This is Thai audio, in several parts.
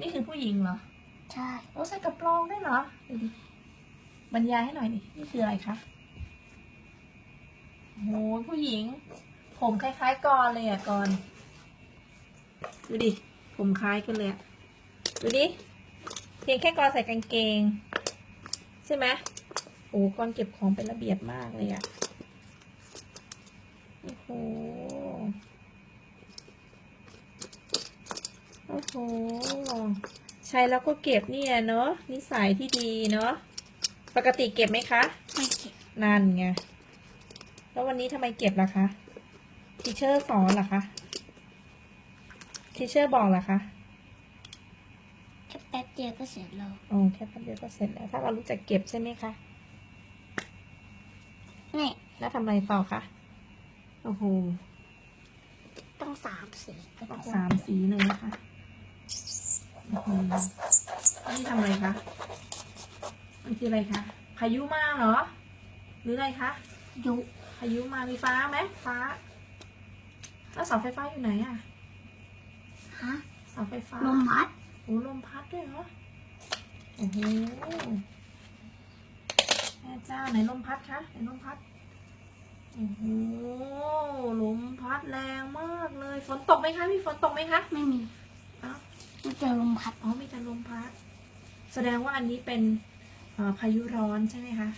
นี่คือผู้หญิงเหรอ ใช่ โอ้ใส่กระโปรงได้วยเหรอดูดิบรรยายให้หน่อยดินี่คืออะไรคะโอ้โหผู้หญิง ผมคล้ายๆกรเลยอะกรดูดิ ผมคล้ายกันเลยอะดูดิ เพียงแค่กรใส่กางเกง ใช่ไหมโอ้กรเก็บของเป็นระเบียบมากเลยอะ โอ้โห โอ้โห ใช้แล้วก็เก็บเนี่ยเนาะนิสัยที่ดีเนาะ ปกติเก็บไหมคะ ไม่เก็บนั่นไง แล้ววันนี้ทำไมเก็บล่ะคะ ทีเชอร์สอนเหรอคะ ทีเชอร์บอกเหรอคะ แค่แป๊บเดียวก็เสร็จแล้วอ๋อแค่แป๊บเดียวก็เสร็จแล้ว ถ้าเรารู้จักเก็บใช่ไหมคะ นี่แล้วทำอะไรต่อคะ โอ้โห ต้องสามสีก็ต้องสามสีเลยนะคะโอ้โห นี่ทำอะไรคะมันคืออะไรคะพายุมาเหรอ หรืออะไรคะยุพายุมามีฟ้าไหมฟ้า แล้วเสาไฟฟ้าอยู่ไหนอะฮะเสาไฟฟ้าลมพัดโอ้ลมพัดด้วยเหรอโอ้โหแม่เจ้าไหนลมพัดคะไหนลมพัดโอ้โหลมพัดแรงมากเลย ฝนตกไหมคะมีฝนตกไหมคะ ไม่มีอ้าวไม่เจอลมพัดอ๋อมีแต่ลมพัด แสดงว่าอันนี้เป็นเอ่อพายุร้อนใช่ไหมคะ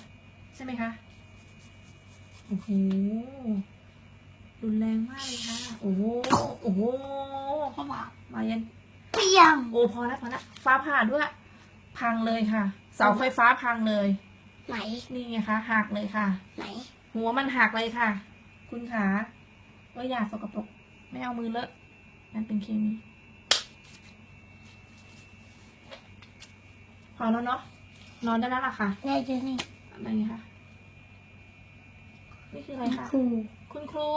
ใช่ไหมคะ โอ้โห รุนแรงมากเลยค่ะ โอ้โห โอ้โหเพราะว่ามายันเปรี้ยง โอ้พอแล้วพอแล้วฟ้าผ่าด้วย พังเลยค่ะ เสาไฟฟ้าพังเลย ไหน นี่ไงคะหักเลยค่ะ ไหน หัวมันหักเลยค่ะ คุณขาว่าอย่าสกปรก ไม่เอามือเลอะนั่นเป็นเคมี อแล้วเนาะ นอนได้แล้วล่ะค่ะแน่จะนี่อะไรคะ นี่คืออะไรคะครู คุณครู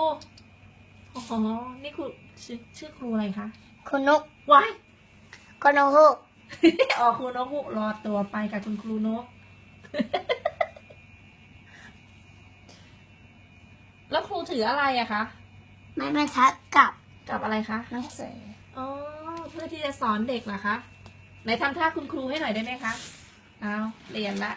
อ๋อนี่ครูชื่อชื่อครูอะไรคะคุณนกว้ายคุณนกฮูกอ๋อครูนกฮูกรอตัวไปกับคุณครูนก แล้วครูถืออะไรอะคะ ไม่มาทักกับกับอะไรคะหนังสืออ๋อเพื่อที่จะสอนเด็กเหรอคะ ไหนทำท่าคุณครูให้หน่อยได้ไหมคะ เอาเรียนละ